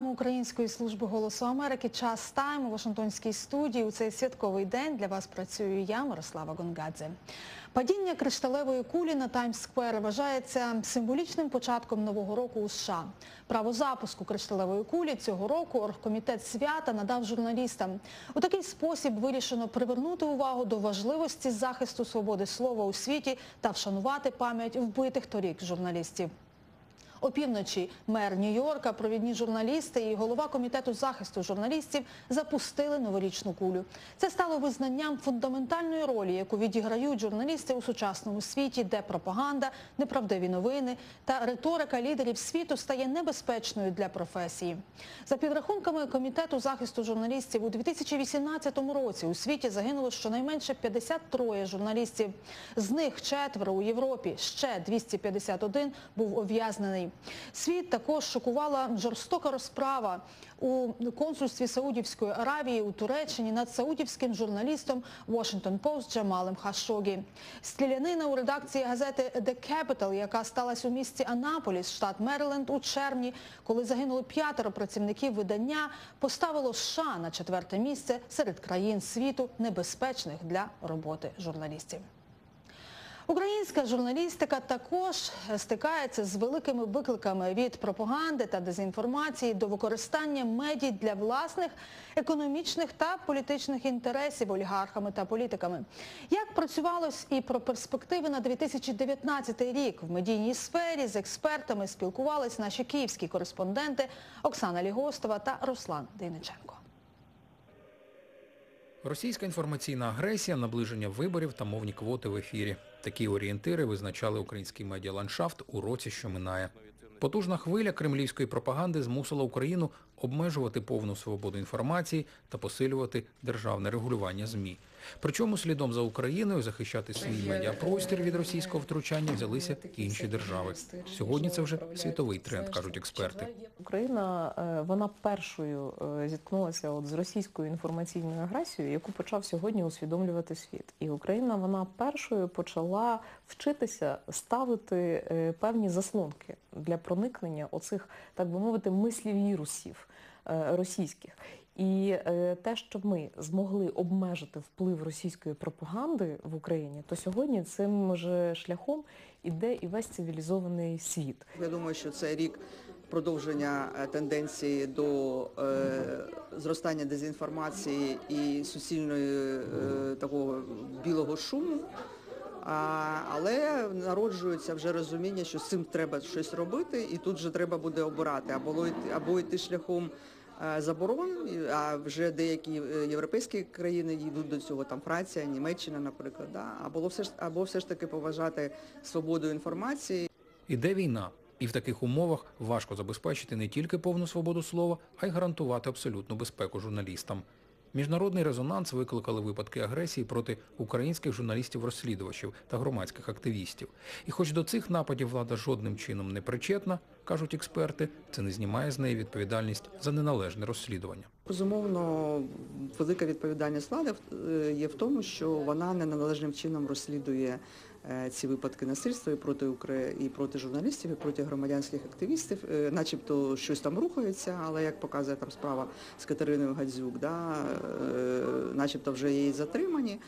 Української служби голосу Америки час тайм у Вашингтонській студії. У цей святковий день для вас працюю я, Мирослава Гонгадзе. Падіння кришталевої кулі на Таймс-сквер вважається символічним початком нового року у США. Право запуску кришталевої кулі цього року оргкомітет свята надав журналістам. У такий спосіб вирішено привернути увагу до важливості захисту свободи слова у світі та вшанувати пам'ять вбитих торік журналістів. Опівночі мер Нью-Йорка, провідні журналісти і голова комітету захисту журналістів запустили новорічну кулю. Це стало визнанням фундаментальної ролі, яку відіграють журналісти у сучасному світі, де пропаганда, неправдиві новини та риторика лідерів світу стає небезпечною для професії. За підрахунками комітету захисту журналістів у 2018 році у світі загинуло щонайменше 53 журналістів. З них четверо у Європі, ще 251 був ув'язнений. Світ також шокувала жорстока розправа у консульстві Саудівської Аравії у Туреччині над саудівським журналістом Washington Post Джамалем Хашогі. Стрілянина у редакції газети The Capital, яка сталася у місті Анаполіс, штат Мериленд, у червні, коли загинуло п'ятеро працівників видання, поставило США на четверте місце серед країн світу небезпечних для роботи журналістів. Українська журналістика також стикається з великими викликами від пропаганди та дезінформації до використання медій для власних економічних та політичних інтересів олігархами та політиками. Як працювалось і про перспективи на 2019 рік в медійній сфері з експертами спілкувались наші київські кореспонденти Оксана Лігостова та Руслан Дейниченко. Російська інформаційна агресія, наближення виборів та мовні квоти в ефірі. Такі орієнтири визначали український медіаландшафт у році, що минає. Потужна хвиля кремлівської пропаганди змусила Україну обмежувати повну свободу інформації та посилювати державне регулювання ЗМІ. Причому слідом за Україною захищати свій медіапростір від російського втручання взялися інші держави. Сьогодні це вже світовий тренд, кажуть експерти. Україна е, вона першою е, зіткнулася от з російською інформаційною агресією, яку почав сьогодні усвідомлювати світ. І Україна вона першою почала вчитися ставити е, певні заслонки для проникнення оцих, так би мовити, мислів вірусів російських. І е, те, що ми змогли обмежити вплив російської пропаганди в Україні, то сьогодні цим же шляхом іде і весь цивілізований світ. Я думаю, що це рік продовження е, тенденції до е, зростання дезінформації і суцільної е, такого білого шуму. А, але народжується вже розуміння, що з цим треба щось робити, і тут вже треба буде обирати або йти, або йти шляхом е, заборон, а вже деякі е, європейські країни йдуть до цього, там Франція, Німеччина, наприклад, да? або все ж або все ж таки поважати свободу інформації. Іде війна. І в таких умовах важко забезпечити не тільки повну свободу слова, а й гарантувати абсолютну безпеку журналістам. Міжнародний резонанс викликали випадки агресії проти українських журналістів-розслідувачів та громадських активістів. І хоч до цих нападів влада жодним чином не причетна, кажуть експерти, це не знімає з неї відповідальність за неналежне розслідування. Безумовно, велика відповідальність влади е, є в тому, що вона неналежним чином розслідує ці випадки насильства і проти України, і проти журналістів, і проти громадянських активістів, Е, начебто щось там рухається, але як показує там справа з Катериною Гадзюк, да, е, начебто вже її затримані.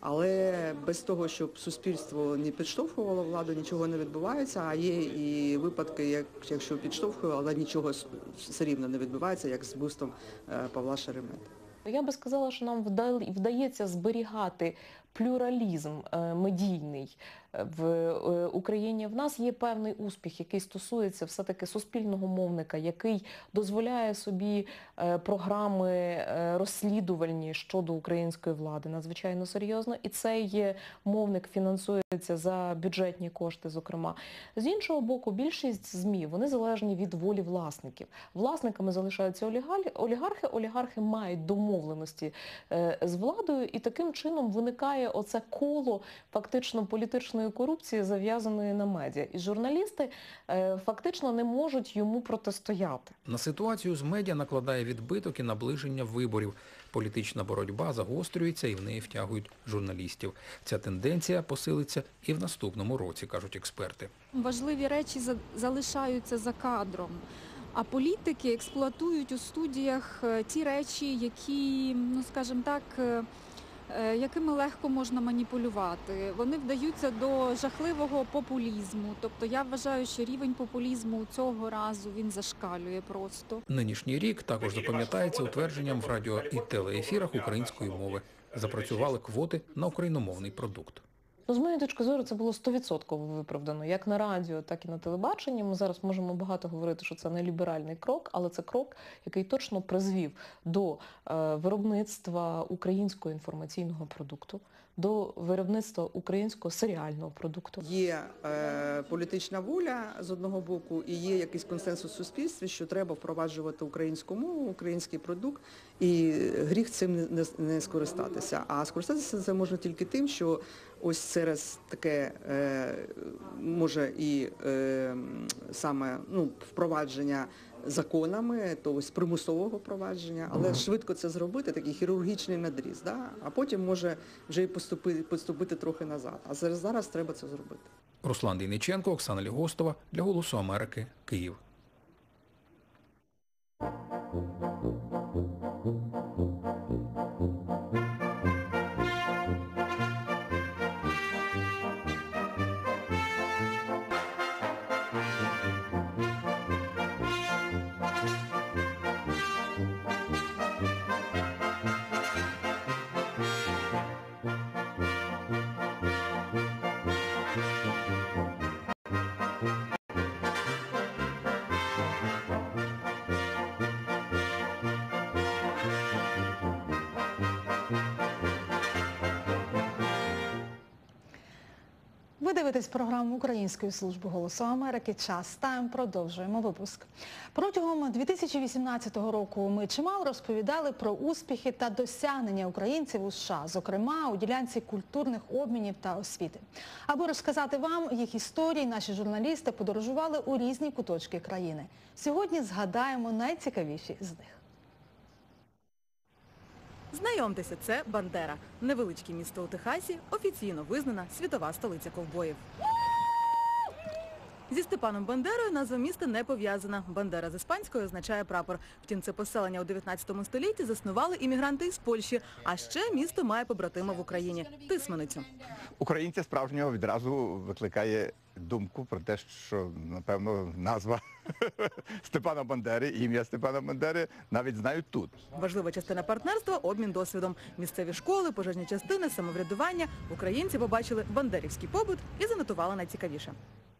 Але без того, щоб суспільство не підштовхувало владу, нічого не відбувається. А є і випадки, як якщо підштовхує, але нічого все рівно не відбувається, як з вбивством е, Павла Шеремета. Я би сказала, що нам вда- вдається зберігати плюралізм е, медійний в е, Україні. В нас є певний успіх, який стосується все-таки суспільного мовника, який дозволяє собі е, програми е, розслідувальні щодо української влади надзвичайно серйозно. І цей мовник фінансується за бюджетні кошти, зокрема. З іншого боку, більшість ЗМІ вони залежні від волі власників. Власниками залишаються олігархи. Олігархи мають домовленості з владою, і таким чином виникає оце коло фактично політичної корупції, зав'язаної на медіа. І журналісти е, фактично не можуть йому протистояти. На ситуацію з медіа накладає відбиток і наближення виборів. Політична боротьба загострюється і в неї втягують журналістів. Ця тенденція посилиться і в наступному році, кажуть експерти. важливі речі за- залишаються за кадром. А політики експлуатують у студіях е, ті речі, які, ну скажімо так, е, якими легко можна маніпулювати. Вони вдаються до жахливого популізму. Тобто я вважаю, що рівень популізму цього разу він зашкалює просто. Нинішній рік також запам'ятається утвердженням в радіо і телеефірах української мови. Запрацювали квоти на україномовний продукт. Ну, з моєї точки зору, це було 100% виправдано. Як на радіо, так і на телебаченні. Ми зараз можемо багато говорити, що це не ліберальний крок, але це крок, який точно призвів до е, виробництва українського інформаційного продукту, до виробництва українського серіального продукту. Є е, політична воля з одного боку і є якийсь консенсус в суспільстві, що треба впроваджувати українську мову, український продукт, і гріх цим не, не, не скористатися. А скористатися це можна тільки тим, що ось через таке е, може і е, саме ну, впровадження законами, то ось примусового впровадження, але швидко це зробити, такий хірургічний надріз, да? а потім може вже і поступити, поступити трохи назад. А зараз, зараз треба це зробити. Руслан Дейниченко, Оксана Лігостова для Голосу Америки, Київ. Ви дивитесь програму Української служби голосу Америки. Час тайм. Продовжуємо випуск. Протягом 2018 року ми чимало розповідали про успіхи та досягнення українців у США, зокрема у ділянці культурних обмінів та освіти. Аби розказати вам їх історії, наші журналісти подорожували у різні куточки країни. Сьогодні згадаємо найцікавіші з них. Знайомтеся, це Бандера. Невеличке місто у Техасі, офіційно визнана світова столиця ковбоїв. Зі Степаном Бандерою назва міста не пов'язана. Бандера з іспанською означає прапор. Втім, це поселення у 19 столітті заснували іммігранти із Польщі. А ще місто має побратима в Україні – Тисменицю. Українця справжнього відразу викликає думку про те, що, напевно, назва Степана Бандери, ім'я Степана Бандери навіть знають тут. Важлива частина партнерства – обмін досвідом. Місцеві школи, пожежні частини, самоврядування. Українці побачили бандерівський побут і занотували найцікавіше.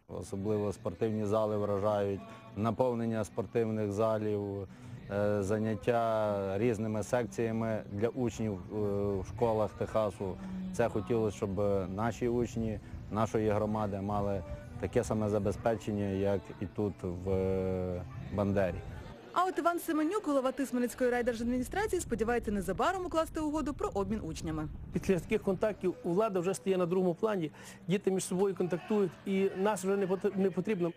Особливо спортивні зали вражають, наповнення спортивних залів, е, заняття різними секціями для учнів е, в школах Техасу. Це хотілося, щоб наші учні нашої громади мали таке саме забезпечення, як і тут в е, Бандері. А от Іван Семенюк, голова Тисменицької райдержадміністрації, сподівається незабаром укласти угоду про обмін учнями. Після таких контактів влада вже стає на другому плані. Діти між собою контактують і нас вже не пот- не потрібно.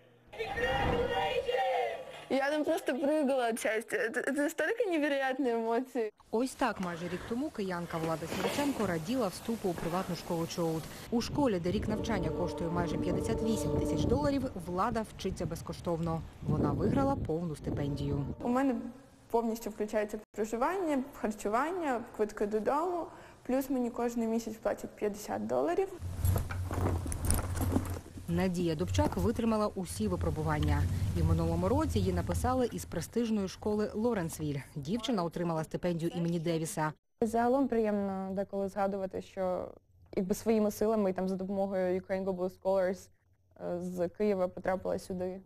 Я там просто прыгала от счастья. Это, это настолько невероятные эмоции. Ось так майже рік тому киянка Влада Сіроченко раділа вступу у приватну школу Чоут. У школі, де рік навчання коштує майже 58 тисяч доларів, влада вчиться безкоштовно. Вона виграла повну стипендію. У мене повністю включається проживання, харчування, квитки додому. Плюс мені кожен місяць платять 50 доларів. Надія Дубчак витримала усі випробування. І в минулому році її написали із престижної школи Лоренсвіль. Дівчина отримала стипендію імені Девіса. Загалом приємно деколи згадувати, що якби своїми силами і там за допомогою Ukraine Global Scholars е, з Києва потрапила сюди.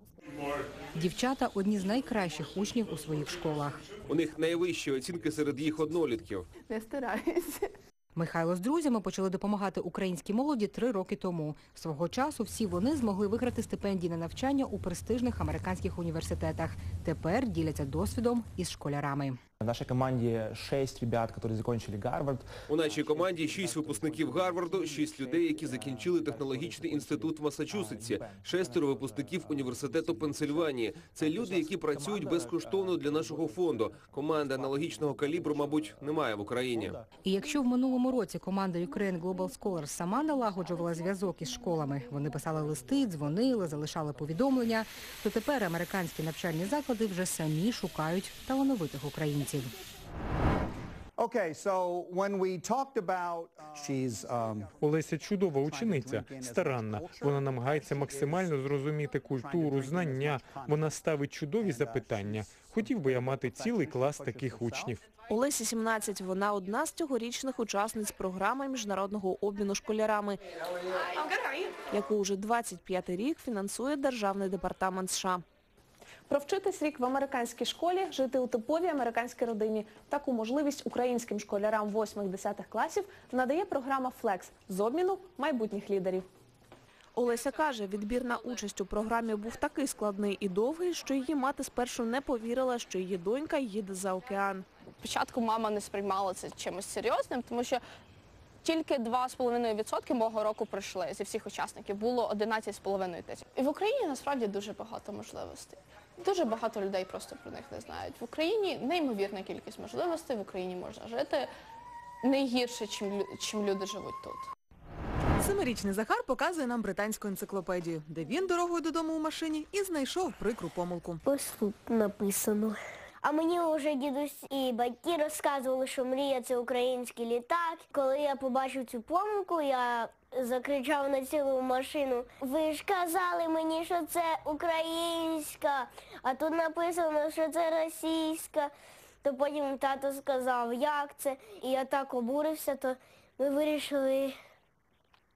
Дівчата одні з найкращих учнів у своїх школах. У них найвищі оцінки серед їх однолітків. Не стараюся. Михайло з друзями почали допомагати українській молоді три роки тому. Свого часу всі вони змогли виграти стипендії на навчання у престижних американських університетах. Тепер діляться досвідом із школярами. В нашей команде шесть ребят, которые закончили Гарвард. У нашій команді шість випускників Гарварду, шість людей, які закінчили технологічний інститут в Масачусетсі, шестеро випускників університету Пенсильванії. Це люди, які працюють безкоштовно для нашого фонду. Команди аналогічного калібру, мабуть, немає в Україні. І якщо в минулому році команда Ukraine Global Scholars сама налагоджувала зв'язок із школами, вони писали листи, дзвонили, залишали повідомлення, то тепер американські навчальні заклади вже самі шукають талановитих українців. Okay, so when we talked about she's um, Олеся чудова учениця, старанна. Вона намагається максимально зрозуміти культуру, знання. Вона ставить чудові запитання. Хотів би я мати цілий клас таких учнів. Олесі 17. Вона одна з цьогорічних учасниць програми міжнародного обміну школярами, яку уже 25-й рік фінансує Державний департамент США. Провчитись рік в американській школі, жити у типовій американській родині. Таку можливість українським школярам 8-10 класів надає програма Flex з обміну майбутніх лідерів. Олеся каже, відбір на участь у програмі був такий складний і довгий, що її мати спершу не повірила, що її донька їде за океан. Спочатку мама не сприймала це чимось серйозним, тому що тільки 2,5% мого року пройшли зі всіх учасників, було 11,5 тисяч. І в Україні насправді дуже багато можливостей. Дуже багато людей просто про них не знають. В Україні неймовірна кількість можливостей, в Україні можна жити не гірше, чим, чим люди живуть тут. Семирічний Захар показує нам британську енциклопедію, де він дорогою додому у машині і знайшов прикру помилку. Ось тут написано. А мені вже дідусь і батьки розказували, що мрія це український літак. Коли я побачив цю помилку, я закричав на цілу машину. Ви ж казали мені, що це українська, а тут написано, що це російська. То потім тато сказав, як це. І я так обурився, то ми вирішили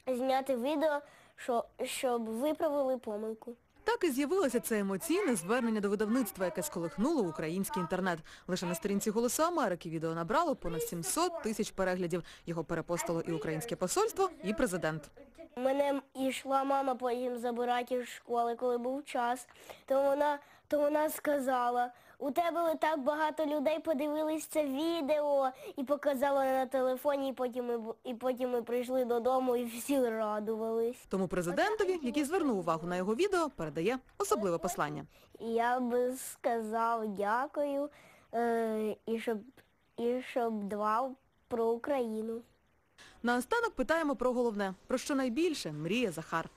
зняти відео, що, щоб виправили помилку. Так і з'явилося це емоційне звернення до видавництва, яке сколихнуло український інтернет. Лише на сторінці «Голосу Америки» відео набрало понад 700 тисяч переглядів. Його перепостило і українське посольство, і президент. Мене йшла мама потім забирати із школи, коли був час. То вона, то вона сказала, у тебе так багато людей подивились це відео і показала на телефоні, і потім ми, і потім ми прийшли додому і всі радувались. Тому президентові, який звернув увагу на його відео, передає особливе послання. Я би сказав дякую е, і щоб і щоб дбав про Україну. Наостанок питаємо про головне, про що найбільше мріє Захар.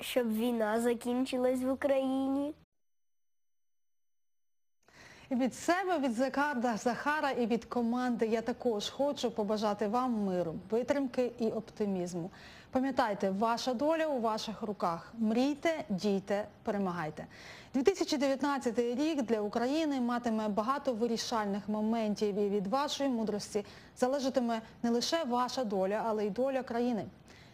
Щоб війна закінчилась в Україні. Від себе, від Закарда Захара і від команди я також хочу побажати вам миру, витримки і оптимізму. Пам'ятайте, ваша доля у ваших руках. Мрійте, дійте, перемагайте. 2019 рік для України матиме багато вирішальних моментів і від вашої мудрості залежатиме не лише ваша доля, але й доля країни.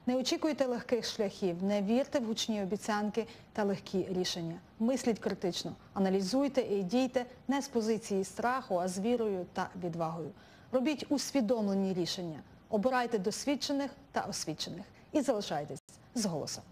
Не очікуйте легких шляхів, не вірте в гучні обіцянки та легкі рішення. Мисліть критично, аналізуйте і дійте не з позиції страху, а з вірою та відвагою. Робіть усвідомлені рішення. Обирайте досвідчених та освічених і залишайтесь з голосом.